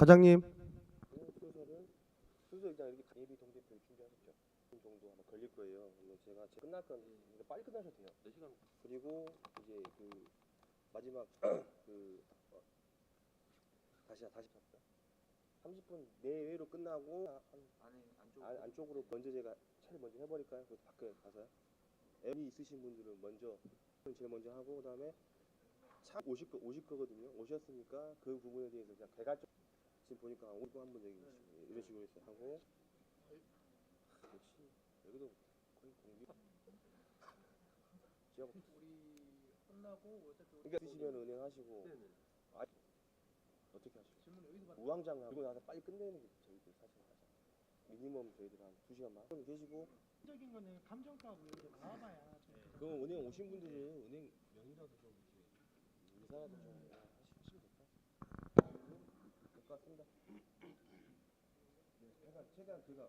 과장님? 그 끝날 건 빨리 끝나셔도 돼요. 4시간. 그리고 이제 그 마지막 그 어, 다시 다시 할까? 30분 내외로 끝나고 한 안에 안쪽 안, 안쪽으로 먼저 제가 차를 먼저 해버릴까요? 그래서 밖에 가서요. 앱이 있으신 분들은 먼저 제일 먼저 하고 그다음에 차 오실 거 오실 거거든요. 오셨으니까 그 부분에 대해서 그냥 개괄적 지금 보니까 오고 한번 얘기 이런 식으로 해서 하고. 역시 여기도 거의 공기 지역 우리 끝나고 어차피 그러니까 드시면 은행 하시고. 아, 어떻게 받 우왕장 하고 나서 빨리 끝내는 게 저희들 사실 가장 미니멈 저희들 한 2시간만 하고 계시고. 적인 거는 감정가고 여기서 나와봐야 저희 그럼 은행 오신 분들은 은행 명의라도 좀 이렇게 인사라도 좀 것 같습니다. 네, 최대한 최대한 제가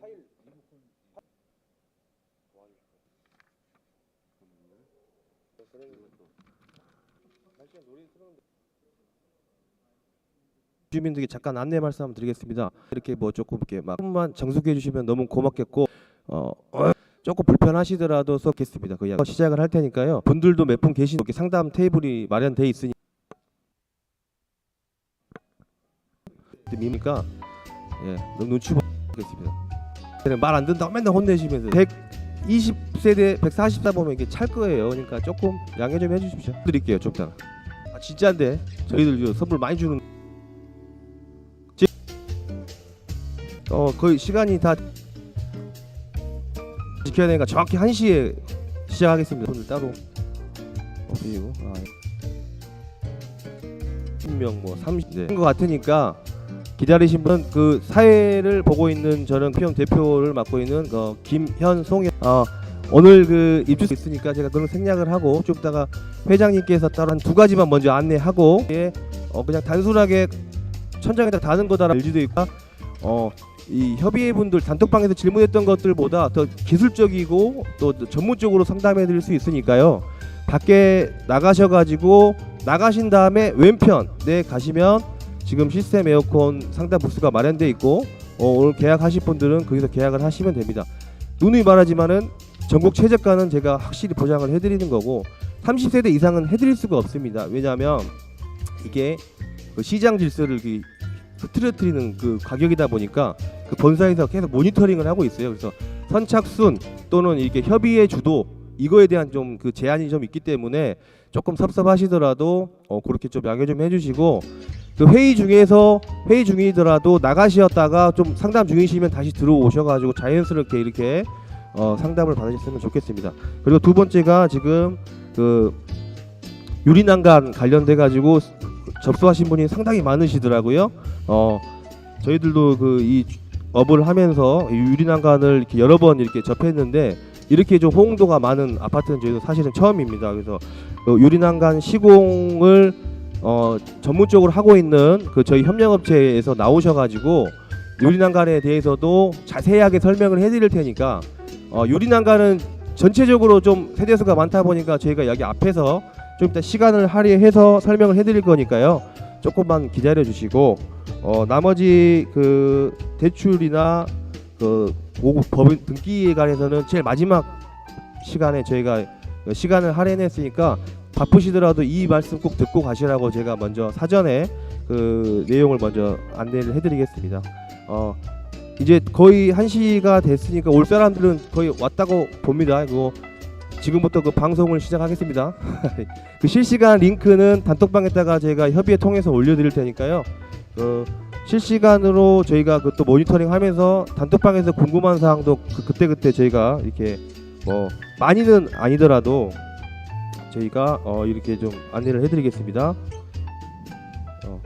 파일 리모컨 도와주실 거예요. 그런 날씨가 노래 틀었는데 주민들께 잠깐 안내 말씀 한번 드리겠습니다. 이렇게 뭐 조금 이렇게 막 조금만 정숙해 주시면 너무 고맙겠고 어, 어, 조금 불편하시더라도 썩겠습니다. 그냥 시작을 할 테니까요. 분들도 몇 분 계신 이렇게 상담 테이블이 마련돼 있으니 뭡니까? 예, 눈치 보겠습니다. 말안 듣는다고 맨날 혼내시면서 120세대 144 보면 이게 찰 거예요. 그러니까 조금 양해 좀 해주십시오. 드릴게요, 좀 이따가. 아, 진짜인데 저희들 저 선물 많이 주는. 어 거의 시간이 다 지켜야 되니까 정확히 1 시에 시작하겠습니다. 오늘 따로 없이고 아, 10명 뭐 30, 네. 것 같으니까 기다리신 분은 그 사회를 보고 있는 저는 피용 대표를 맡고 있는 어, 김현송이 어, 오늘 그 입주 있으니까 제가 그런 생략을 하고 좀 이따가 회장님께서 따로 한 두 가지만 먼저 안내하고 예, 어, 그냥 단순하게 천장에다 다는 거다라 LG도 있고 어, 이 협의회 분들 단톡방에서 질문했던 것들보다 더 기술적이고 또 전문적으로 상담해 드릴 수 있으니까요. 밖에 나가셔 가지고 나가신 다음에 왼편에 가시면 지금 시스템 에어컨 상담 부스가 마련돼 있고 어, 오늘 계약하실 분들은 거기서 계약을 하시면 됩니다. 누누이 말하지만은 전국 최저가는 제가 확실히 보장을 해드리는 거고 30세대 이상은 해드릴 수가 없습니다. 왜냐하면 이게 그 시장 질서를 그 흐트러뜨리는 그 가격이다 보니까 그 본사에서 계속 모니터링을 하고 있어요. 그래서 선착순 또는 이렇게 협의회 주도 이거에 대한 좀 그 제한이 좀 있기 때문에 조금 섭섭하시더라도 어 그렇게 좀 양해 좀 해주시고 그 회의 중에서 회의 중이더라도 나가시었다가 좀 상담 중이시면 다시 들어오셔가지고 자연스럽게 이렇게 어 상담을 받으셨으면 좋겠습니다. 그리고 두 번째가 지금 그 유리난간 관련돼 가지고 접수하신 분이 상당히 많으시더라고요. 어 저희들도 그 이 업을 하면서 이 유리난간을 이렇게 여러 번 이렇게 접했는데 이렇게 좀 호응도가 많은 아파트는 저희도 사실은 처음입니다. 그래서 그 유리난간 시공을 어 전문적으로 하고 있는 그 저희 협력업체에서 나오셔가지고 유리난간에 대해서도 자세하게 설명을 해드릴 테니까 어 유리난간은 전체적으로 좀 세대수가 많다 보니까 저희가 여기 앞에서 좀 이따 시간을 할애해서 설명을 해드릴 거니까요. 조금만 기다려 주시고 어 나머지 그 대출이나 그 보고 법인 등기에 관해서는 제일 마지막 시간에 저희가 시간을 할애했으니까 바쁘시더라도 이 말씀 꼭 듣고 가시라고 제가 먼저 사전에 그 내용을 먼저 안내를 해드리겠습니다. 어 이제 거의 1시가 됐으니까 올 사람들은 거의 왔다고 봅니다. 그거 지금부터 그 방송을 시작하겠습니다. 그 실시간 링크는 단톡방에다가 제가 협의회 통해서 올려드릴 테니까요. 그 실시간으로 저희가 그또 모니터링 하면서 단톡방에서 궁금한 사항도 그 그때 그때 저희가 이렇게 뭐 많이는 아니더라도 저희가 어 이렇게 좀 안내를 해드리겠습니다. 어,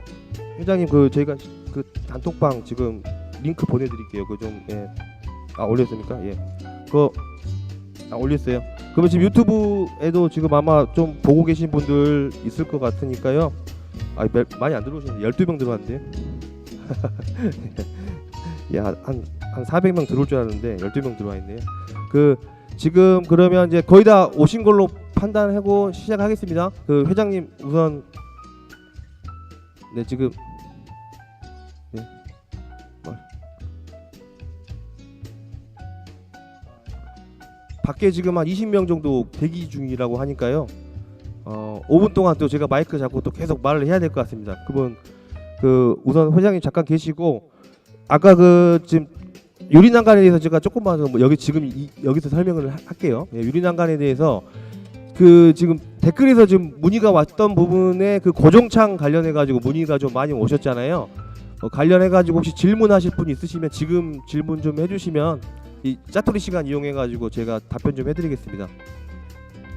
회장님 그 저희가 그 단톡방 지금 링크 보내드릴게요. 그좀 예. 아 올렸습니까? 예. 그거 아 올렸어요. 그러면 지금 유튜브에도 지금 아마 좀 보고 계신 분들 있을 것 같으니까요. 아 몇- 많이 안 들어오셨는데 12명 들어왔는데요. 야한한 한 400명 들어올 줄 알았는데 12명 들어와 있네요. 그 지금 그러면 이제 거의 다 오신 걸로 판단하고 시작하겠습니다. 그 회장님 우선 네 지금 네. 말. 밖에 지금 한 20명 정도 대기 중이라고 하니까요. 어 5분 동안 또 제가 마이크 잡고 또 계속 말을 해야 될 것 같습니다. 그분 그 우선 회장님 잠깐 계시고 아까 그 지금 유리난간에 대해서 제가 조금만 뭐 여기 지금 이, 여기서 설명을 하- 할게요. 예, 유리난간에 대해서 그 지금 댓글에서 지금 문의가 왔던 부분에 그 고정창 관련해 가지고 문의가 좀 많이 오셨잖아요. 어, 관련해 가지고 혹시 질문하실 분 있으시면 지금 질문 좀 해주시면 이 짜투리 시간 이용해 가지고 제가 답변 좀 해드리겠습니다.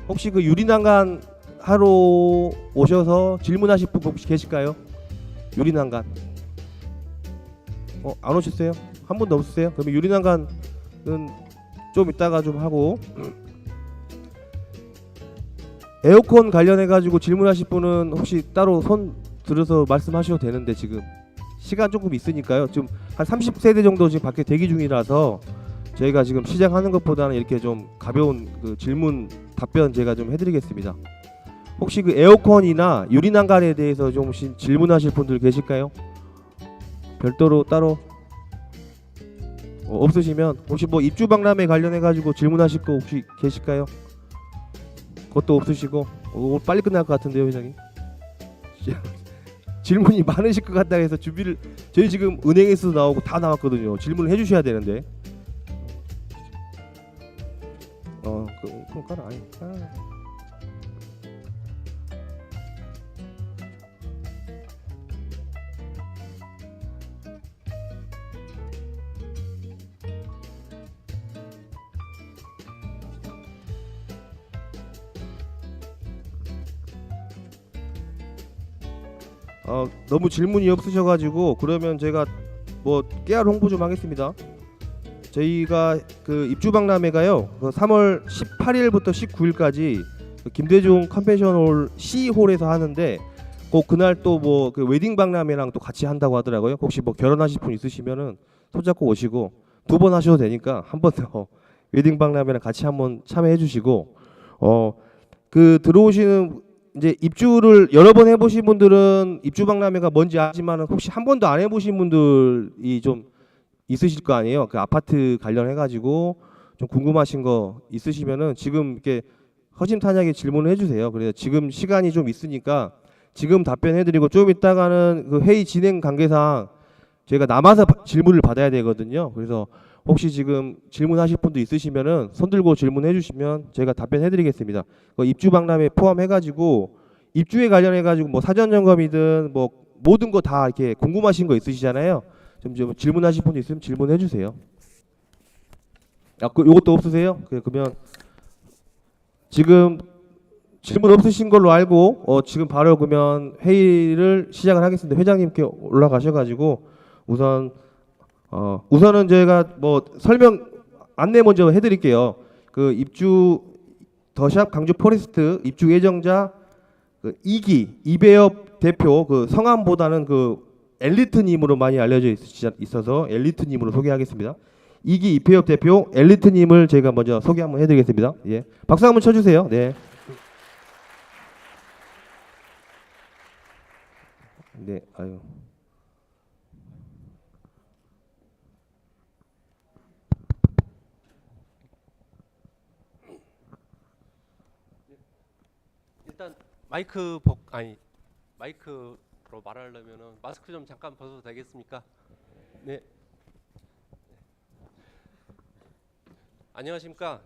혹시 그 유리난간 하러 오셔서 질문하실 분 혹시 계실까요? 유리난간. 어, 안 오셨어요? 한 분도 없으세요? 그러면 유리난간은 좀 이따가 좀 하고 에어컨 관련해 가지고 질문하실 분은 혹시 따로 손 들어서 말씀하셔도 되는데 지금 시간 조금 있으니까요. 지금 한 30세대 정도 지금 밖에 대기 중이라서 저희가 지금 시작하는 것보다는 이렇게 좀 가벼운 그 질문 답변 제가 좀 해드리겠습니다. 혹시 그 에어컨이나 유리난간에 대해서 좀 질문하실 분들 계실까요? 별도로 따로 어, 없으시면 혹시 뭐 입주 박람회 관련해 가지고 질문하실 거 혹시 계실까요? 그것도 없으시고 어, 빨리 끝날 것 같은데요, 회장님. 질문이 많으실 것 같다 해서 준비를 저희 지금 은행에서 나오고 다 나왔거든요. 질문을 해주셔야 되는데. 어, 그, 그건 깔아 아니까. 어, 너무 질문이 없으셔가지고 그러면 제가 뭐 깨알 홍보 좀 하겠습니다. 저희가 그 입주 박람회가요. 그 3월 18일부터 19일까지 그 김대중 컨벤션홀 C홀에서 하는데 꼭 그날 또 뭐 그 웨딩 박람회랑 또 같이 한다고 하더라고요. 혹시 뭐 결혼하실 분 있으시면은 손잡고 오시고 두 번 하셔도 되니까 한 번 더 웨딩 박람회랑 같이 한번 참여해 주시고 어 그 들어오시는 이제 입주를 여러 번 해보신 분들은 입주 박람회가 뭔지 알지만은 혹시 한 번도 안 해보신 분들이 좀 있으실 거 아니에요. 그 아파트 관련해 가지고 좀 궁금하신 거 있으시면은 지금 이렇게 허심탄회하게 질문을 해주세요. 그래서 지금 시간이 좀 있으니까 지금 답변해드리고 좀 이따가는 그 회의 진행 관계상 저희가 남아서 바- 질문을 받아야 되거든요. 그래서 혹시 지금 질문하실 분도 있으시면은 손 들고 질문해 주시면 저희가 답변해 드리겠습니다. 그 입주 박람회 포함해 가지고 입주에 관련해 가지고 뭐 사전 점검이든 뭐 모든 거 다 이렇게 궁금하신 거 있으시잖아요. 좀, 좀 질문하실 분 있으면 질문해 주세요. 아, 그 요것도 없으세요? 그 그러면 지금 질문 없으신 걸로 알고 어 지금 바로 그러면 회의를 시작을 하겠습니다. 회장님께 올라가셔 가지고 우선 어 우선은 저희가 뭐 설명 안내 먼저 해드릴게요. 그 입주 더샵 강주 포레스트 입주 예정자 그 2기 이배엽 대표 그 성함보다는 그 엘리트님으로 많이 알려져 있- 있어서 엘리트님으로 소개하겠습니다. 2기 이배엽 대표 엘리트님을 제가 먼저 소개 한번 해드리겠습니다. 예, 박수 한번 쳐주세요. 네. 네, 아유. 일단 마이크 복 아니 마이크로 말하려면은 마스크 좀 잠깐 벗어도 되겠습니까? 네. 안녕하십니까?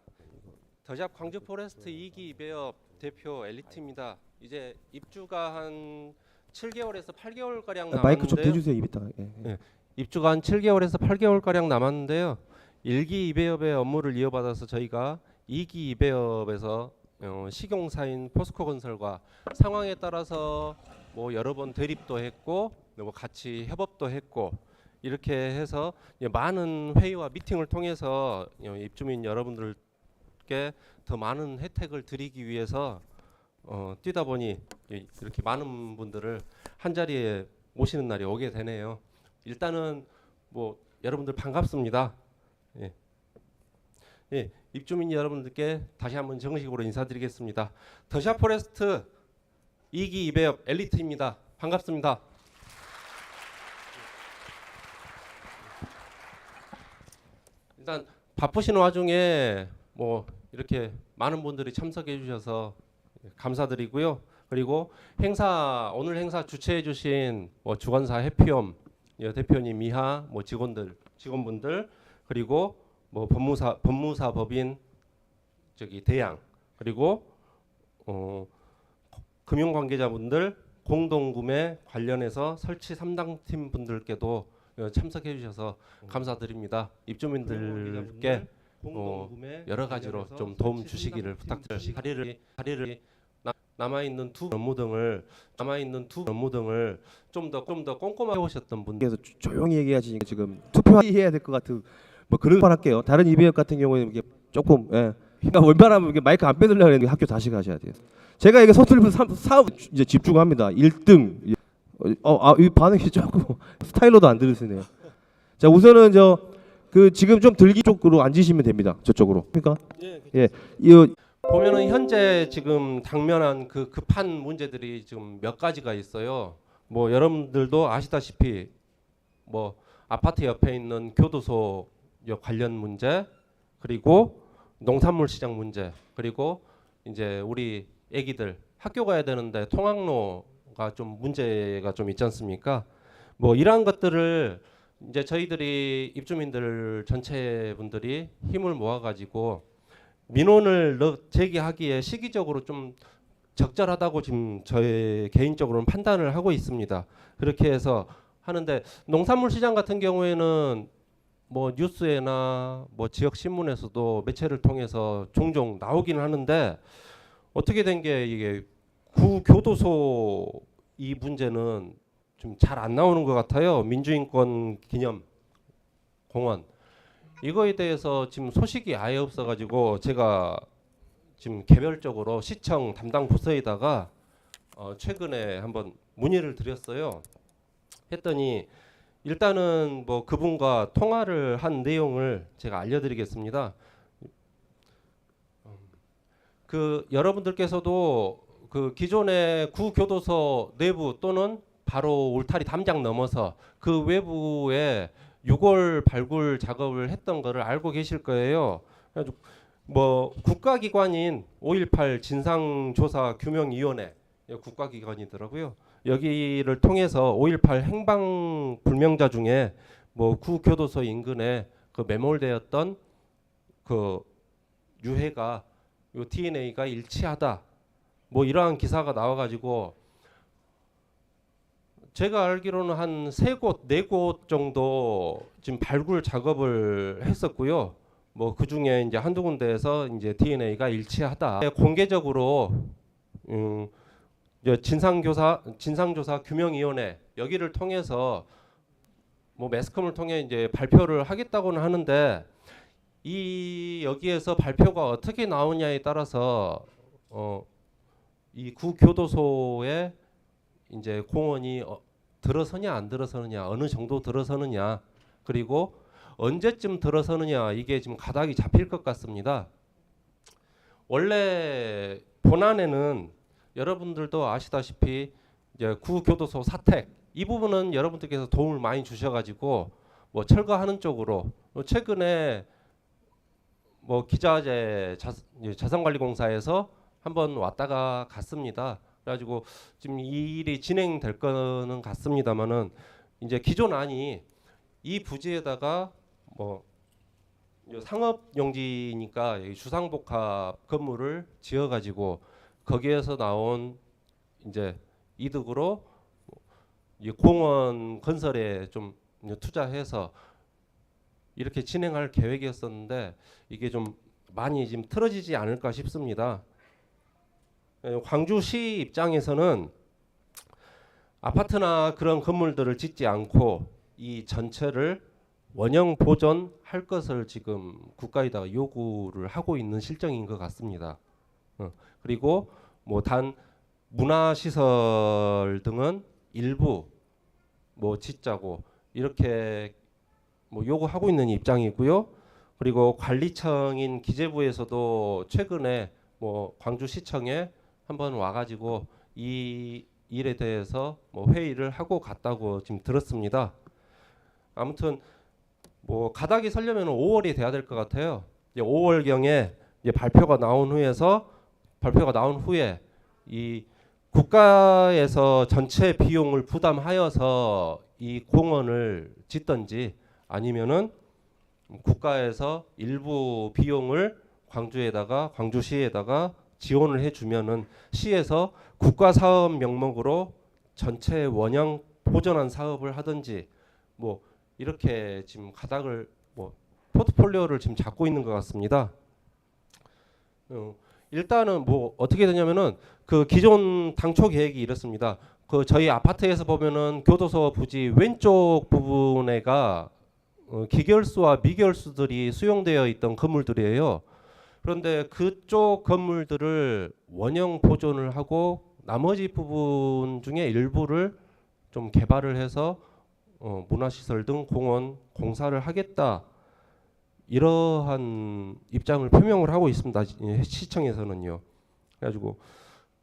더샵 광주 포레스트 2기 배업 대표 엘리트입니다. 이제 입주가 한 7개월에서 8개월 가량 아, 마이크 좀. 대주세요 입에다가. 예, 예. 네. 입주가 한 7개월에서 8개월 가량 남았는데요. 1기 이배업의 업무를 이어받아서 저희가 2기 이배업에서 어, 시공사인 포스코 건설과 상황에 따라서 뭐 여러 번 대립도 했고 뭐 같이 협업도 했고 이렇게 해서 많은 회의와 미팅을 통해서 어, 입주민 여러분들께 더 많은 혜택을 드리기 위해서 어, 뛰다 보니 이- 이렇게 많은 분들을 한 자리에 모시는 날이 오게 되네요. 일단은 뭐 여러분들 반갑습니다. 예. 예, 입주민 여러분들께 다시 한번 정식으로 인사드리겠습니다. 더샤 포레스트 2기 이배업 엘리트입니다. 반갑습니다. 일단 바쁘신 와중에 뭐 이렇게 많은 분들이 참석해 주셔서 감사드리고요. 그리고 행사 오늘 행사 주최해 주신 뭐 주관사 해피엄 여 대표님 이하 뭐 직원들 직원분들 그리고 뭐 법무사 법무사 법인 저기 대양 그리고 어 금융 관계자분들 공동구매 관련해서 설치 3당팀 분들께도 어, 참석해 주셔서 감사드립니다. 입주민들께 어, 여러 가지로 좀 도움 주시기를 부탁드립니다. 자리를 자리를 남아 있는 두 업무 등을 남아 있는 두 업무 등을 좀 더 좀 더 꼼꼼하게 오셨던 조- 조용히 얘기하시니까 지금 투표해야 될 것 같은 뭐 그런 말 할게요. 다른 이비업 같은 경우에는 이게 조금 예. 그러니까 웬만하면 이게 마이크 안 빼들려고 했는데 학교 다시 가셔야 돼요. 제가 이게 서툴면 사- 사업 이제 집중합니다. 1등. 어, 아, 이 반응이 조금 스타일러도 안 들으시네요. 자, 우선은 저 그 지금 좀 들기 쪽으로 앉으시면 됩니다. 저쪽으로. 그러니까 예, 이 보면은 현재 지금 당면한 그 급한 문제들이 지금 몇 가지가 있어요. 뭐 여러분들도 아시다시피 뭐 아파트 옆에 있는 교도소 요 관련 문제 그리고 농산물 시장 문제 그리고 이제 우리 애기들 학교 가야 되는데 통학로가 좀 문제가 좀 있지 않습니까? 뭐 이러한 것들을 이제 저희들이 입주민들 전체 분들이 힘을 모아 가지고 민원을 넣- 제기하기에 시기적으로 좀 적절하다고 지금 저의 개인적으로는 판단을 하고 있습니다. 그렇게 해서 하는데 농산물 시장 같은 경우에는 뭐 뉴스에나 뭐 지역 신문에서도 매체를 통해서 종종 나오기는 하는데 어떻게 된 게 이게 구 교도소 이 문제는 좀 잘 안 나오는 것 같아요. 민주인권 기념 공원 이거에 대해서 지금 소식이 아예 없어가지고 제가 지금 개별적으로 시청 담당 부서에다가 어 최근에 한번 문의를 드렸어요. 했더니 일단은 뭐 그분과 통화를 한 내용을 제가 알려드리겠습니다. 음, 그 여러분들께서도 그 기존의 구 교도소 내부 또는 바로 울타리 담장 넘어서 그 외부에 6월 발굴 작업을 했던 거를 알고 계실 거예요. 뭐 국가기관인 5.18 진상조사규명위원회 예, 국가기관이더라고요. 여기를 통해서 5.18 행방 불명자 중에 뭐 구교도소 인근에 그 매몰되었던 그 유해가 요 DNA가 일치하다. 뭐 이러한 기사가 나와가지고 제가 알기로는 한 세 곳, 네 곳 정도 지금 발굴 작업을 했었고요. 뭐 그 중에 이제 한두 군데에서 이제 DNA가 일치하다. 공개적으로 음, 진상조사 진상조사 규명위원회 여기를 통해서 뭐 매스컴을 통해 이제 발표를 하겠다고는 하는데 이 여기에서 발표가 어떻게 나오냐에 따라서 어, 이 구교도소에 이제 공원이 어, 들어서냐 안 들어서느냐 어느 정도 들어서느냐 그리고 언제쯤 들어서느냐 이게 지금 가닥이 잡힐 것 같습니다. 원래 본안에는 여러분들도 아시다시피 이제 구교도소 사택 이 부분은 여러분들께서 도움을 많이 주셔가지고 뭐 철거하는 쪽으로 뭐 최근에 뭐 기자재 자산관리공사에서 한번 왔다가 갔습니다. 그래가지고 지금 이 일이 진행될 거는 같습니다만은 이제 기존 안이 이 부지에다가 뭐 상업 용지니까 여기 주상복합 건물을 지어가지고 거기에서 나온 이제 이득으로 이 공원 건설에 좀 투자해서 이렇게 진행할 계획이었었는데 이게 좀 많이 지금 틀어지지 않을까 싶습니다. 예, 광주시 입장에서는 아파트나 그런 건물들을 짓지 않고 이 전체를 원형 보존할 것을 지금 국가에다가 요구를 하고 있는 실정인 것 같습니다. 어, 그리고 뭐 단 문화 시설 등은 일부 뭐 짓자고 이렇게 뭐 요구하고 있는 입장이고요. 그리고 관리청인 기재부에서도 최근에 뭐 광주시청에 한번 와가지고 이 일에 대해서 뭐 회의를 하고 갔다고 지금 들었습니다. 아무튼 뭐 가닥이 설려면 5월이 돼야 될 것 같아요. 이제 5월 경에 이제 발표가 나온 후에서 발표가 나온 후에 이 국가에서 전체 비용을 부담하여서 이 공원을 짓든지 아니면은 국가에서 일부 비용을 광주에다가 광주시에다가 지원을 해주면은 시에서 국가 사업 명목으로 전체 원형 보전한 사업을 하든지 뭐 이렇게 지금 가닥을 뭐 포트폴리오를 지금 잡고 있는 것 같습니다. 어, 일단은 뭐 어떻게 되냐면은 그 기존 당초 계획이 이렇습니다. 그 저희 아파트에서 보면은 교도소 부지 왼쪽 부분에가 어, 기결수와 미결수들이 수용되어 있던 건물들이에요. 그런데 그쪽 건물들을 원형 보존을 하고 나머지 부분 중에 일부를 좀 개발을 해서 어, 문화시설 등 공원 공사를 하겠다 이러한 입장을 표명을 하고 있습니다 시- 시청에서는요. 그래가지고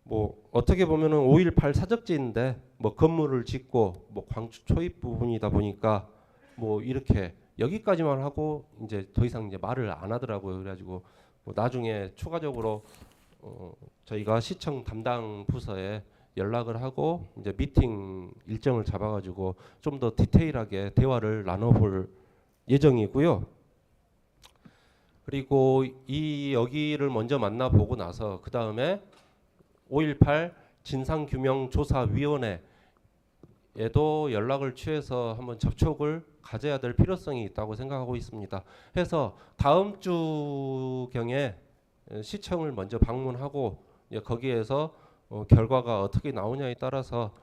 뭐 어떻게 보면은 5.18 사적지인데 뭐 건물을 짓고 뭐 광주 초입 부분이다 보니까 뭐 이렇게 여기까지만 하고 이제 더 이상 이제 말을 안 하더라고요. 그래가지고 뭐 나중에 추가적으로 어 저희가 시청 담당 부서에 연락을 하고 이제 미팅 일정을 잡아가지고 좀 더 디테일하게 대화를 나눠볼 예정이고요. 그리고 이 여기를 먼저 만나보고 나서 그 다음에 5.18 진상규명조사위원회에도 연락을 취해서 한번 접촉을 가져야 될 필요성이 있다고 생각하고 있습니다. 해서 다음 주 경에 시청을 먼저 방문하고 거기에서 어, 결과가 어떻게 나오냐에 따라서